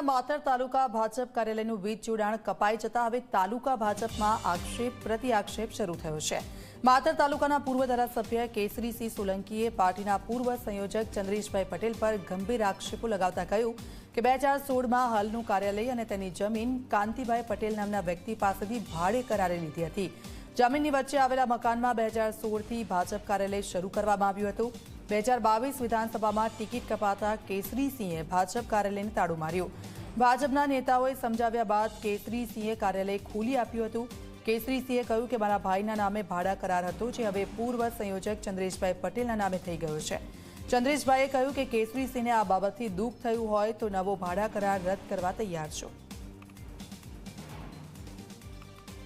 વડોદરાના માતર તાલુકા ભાજપ કાર્યાલયનું વીજ જોડાણ કપાઈ જતા હવે તાલુકા ભાજપમાં આક્ષેપ પ્રતિ આક્ષેપ શરૂ થયો છે. માતર તાલુકાના પૂર્વ ધારાસભ્ય કેસરીસિંહ સોલંકીએ પાર્ટીના પૂર્વ સંયોજક ચંદ્રેશભાઈ પટેલ પર ગંભીર આક્ષેપો લગાવતા કહ્યું કે બે હજાર સોળમાં હાલનું કાર્યાલય અને તેની જમીન કાંતિભાઈ પટેલ નામના વ્યક્તિ પાસેથી ભાડે કરારે લીધી હતી. જમીનની વચ્ચે આવેલા મકાનમાં બે હજાર સોળથી ભાજપ કાર્યાલય શરૂ કરવામાં આવ્યું હતું. બે હજાર બાવીસ વિધાનસભામાં ટિકિટ કપાતા કેસરીસિંહે ભાજપ કાર્યાલયને તાળું માર્યું. ભાજપના નેતાઓએ સમજાવ્યા બાદ કેસરીસિંહે કાર્યાલય ખોલી આપ્યું હતું. કેસરીસિંહે કહ્યું કે મારા ભાઈના નામે ભાડા કરાર હતો, જે હવે પૂર્વ સંયોજક ચંદ્રેશભાઈ પટેલના નામે થઈ ગયો છે. ચંદ્રેશભાઈએ કહ્યું કે કેસરીસિંહને આ બાબતથી દુઃખ થયું હોય તો નવો ભાડા કરાર રદ કરવા તૈયાર છું.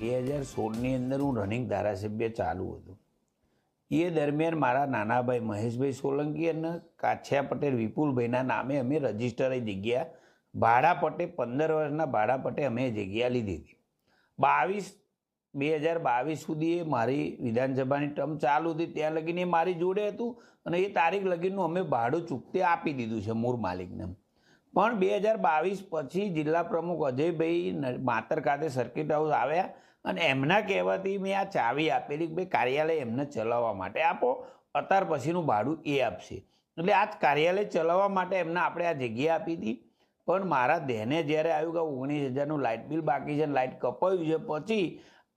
બે હજાર સોળની અંદર હું રનિંગ ધારાસભ્ય ચાલુ હતું. એ દરમિયાન મારા નાનાભાઈ મહેશભાઈ સોલંકી અને કાછિયા પટેલ વિપુલભાઈના નામે અમે રજિસ્ટર જગ્યા. ભાડા પટ્ટે પંદર વર્ષના ભાડા પટ્ટે અમે જગ્યા લીધી હતી. બાવીસ, બે હજાર બાવીસ સુધી એ મારી વિધાનસભાની ટર્મ ચાલુ હતી. ત્યાં લગીને એ મારી જોડે હતું અને એ તારીખ લગીનનું અમે ભાડું ચૂકતે આપી દીધું છે મૂળ માલિકને પણ બે હજાર બાવીસ પછી જિલ્લા પ્રમુખ અજયભાઈ માતર ખાતે સર્કિટ હાઉસ આવ્યા અને એમના કહેવાથી મેં આ ચાવી આપેલી કે ભાઈ કાર્યાલય એમને ચલાવવા માટે આપો, અત્યાર પછીનું ભાડું એ આપશે. એટલે આ કાર્યાલય ચલાવવા માટે એમને આપણે આ જગ્યા આપી હતી. પણ મારા ધ્યાને જ્યારે આવ્યું કે ઓગણીસ હજારનું લાઇટ બિલ બાકી છે લાઇટ કપાયું છે, પછી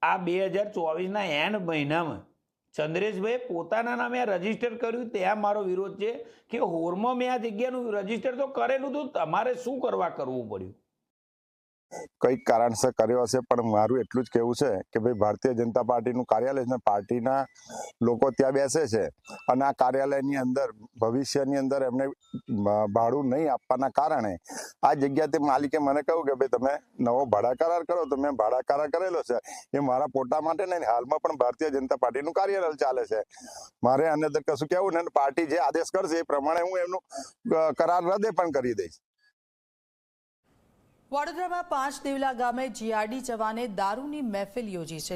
આ બે હજાર ચોવીસના એન્ડ મહિનામાં ચંદ્રેશભાઈ પોતાના નામે આ રજિસ્ટર કર્યું. ત્યાં મારો વિરોધ છે કે હોરમાં મેં આ જગ્યાનું રજિસ્ટર તો કરેલું હતું તમારે શું કરવા કરવું પડ્યું? કંઈક કારણસર કર્યો હશે, પણ મારું એટલું જ કહેવું છે કે ભાઈ, ભારતીય જનતા પાર્ટીનું કાર્યાલય છે પાર્ટીના લોકો ત્યાં બેસે છે અને આ કાર્યાલયની અંદર, ભવિષ્યની અંદર એમને ભાડું નહીં આપવાના કારણે આ જગ્યાથી માલિકે મને કહ્યું કે ભાઈ, તમે નવો ભાડા કરાર કરો, તો મેં ભાડા કરાર કરેલો છે. એ મારા પોતા માટે નહીં, હાલમાં પણ ભારતીય જનતા પાર્ટીનું કાર્યાલય ચાલે છે. મારે આની અંદર કશું કહેવું ને પાર્ટી જે આદેશ કરશે એ પ્રમાણે હું એમનું કરાર રદે પણ કરી દઈશ. વડોદરામાં પાંચ દેવલા ગામે જીઆરડી જવાને દારૂની મહેફિલ યોજી છે